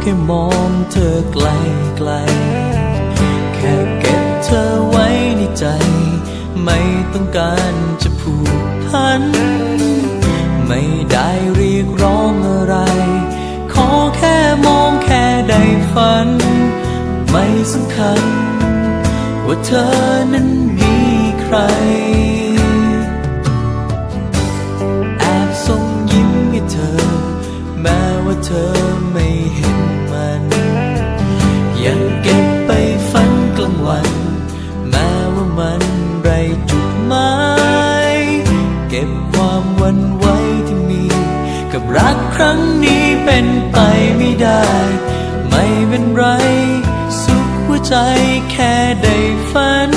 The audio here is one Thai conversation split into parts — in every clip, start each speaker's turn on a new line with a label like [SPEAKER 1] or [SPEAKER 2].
[SPEAKER 1] แค่มองเธอไกลไกล แค่เก็บเธอไว้ในใจ ไม่ต้องการจะผูกพัน ไม่ได้เรียกร้องอะไร ขอแค่มองแค่ได้ฝัน ไม่สำคัญ ว่าเธอนั้นมีใคร วันไหวที่มี กับรักครั้งนี้เป็นไปไม่ได้ ไม่เป็นไร สุขหัวใจแค่ได้ฝัน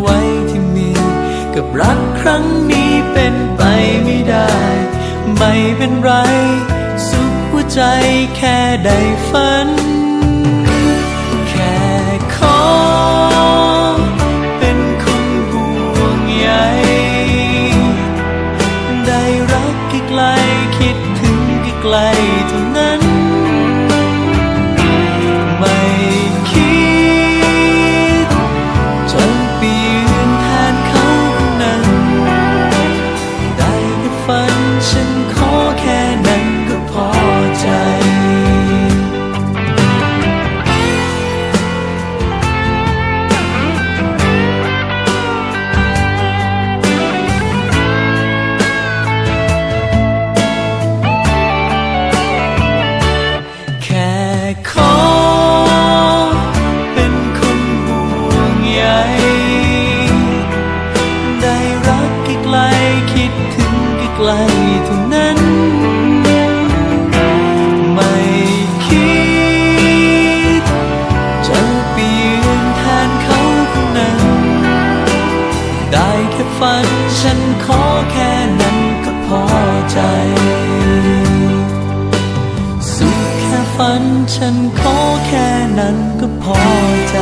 [SPEAKER 1] ไหวที่มี กับรักครั้งนี้เป็นไปไม่ได้ ไม่เป็นไร สุขหัวใจแค่ได้ฝัน แค่ขอเป็นคนห่วงใยได้รักใกล้คิดถึงใกล้เท่านั้น ล้ๆเท่านั้น ไม่คิด จะไปลี่ยนแทนเขาคนนั้น ได้แค่ฝันฉันขอแค่นั้นก็พอใจ สุขแค่ฝันฉันขอแค่นั้นก็พอใจ